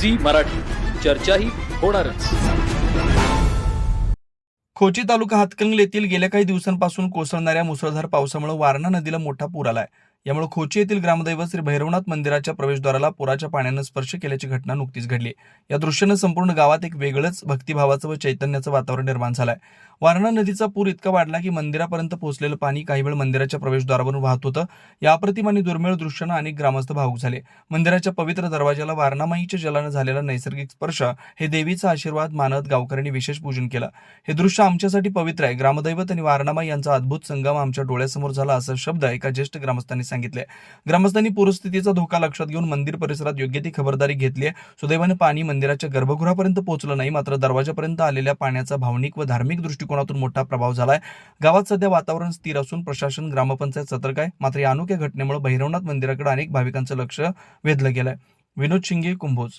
Zee Marathi. चर्चाही होणारच. खोची तालुका हातकंगले येथील गेल्या काही दिवसांपासून कोसळणाऱ्या मुसळधार पावसामुळे वारणा नदीला मोठा पूर आलाय. यामुळे खोची येथील ग्रामदैवत श्री भैरवनाथ मंदिराच्या प्रवेशद्वाराला पुराच्या पाण्यानं स्पर्श केल्याची घटना नुकतीच घडली. या दृश्यानं संपूर्ण गावात एक वेगळंच भक्तिभावाचं व चैतन्याचं वातावरण निर्माण झालंय. वारणा नदीचा पूर इतका वाढला की मंदिरापर्यंत पोहोचलेलं पाणी काही वेळ मंदिराच्या प्रवेशद्वारावरून वाहत होतं. या अप्रतिम आणि दुर्मिळ दृश्यानं अनेक ग्रामस्थ भावूक झाले. मंदिराच्या पवित्र दरवाजाला वारणामाईच्या जलानं झालेला नैसर्गिक स्पर्श हे देवीचा आशीर्वाद मानत गावकऱ्यांनी विशेष पूजन केलं. हे दृश्य आमच्यासाठी पवित्र आहे. ग्रामदैवत आणि वारणामाई यांचा अद्भुत संगम आमच्या डोळ्यासमोर झाला असा शब्द एका ज्येष्ठ ग्रामस्थांनी सांगितले ग्रामस्थांनी पूरस्थितीचा धोका लक्षात घेऊन मंदिर परिसरात योग्य ती खबरदारी घेतली आहे. सुदैवाने पाणी मंदिराच्या गर्भगृहापर्यंत पोहोचलं नाही मात्र दरवाजापर्यंत आलेल्या पाण्याचा भावनिक व धार्मिक दृष्टिकोनातून मोठा प्रभाव झालाय. गावात सध्या वातावरण स्थिर असून प्रशासन ग्रामपंचायत सतर्क आहे. मात्र या अनोख्या घटनेमुळे भैरवनाथ मंदिराकडे अनेक भाविकांचं लक्ष वेधलं गेलंय. विनोद शिंगे कुंभोज.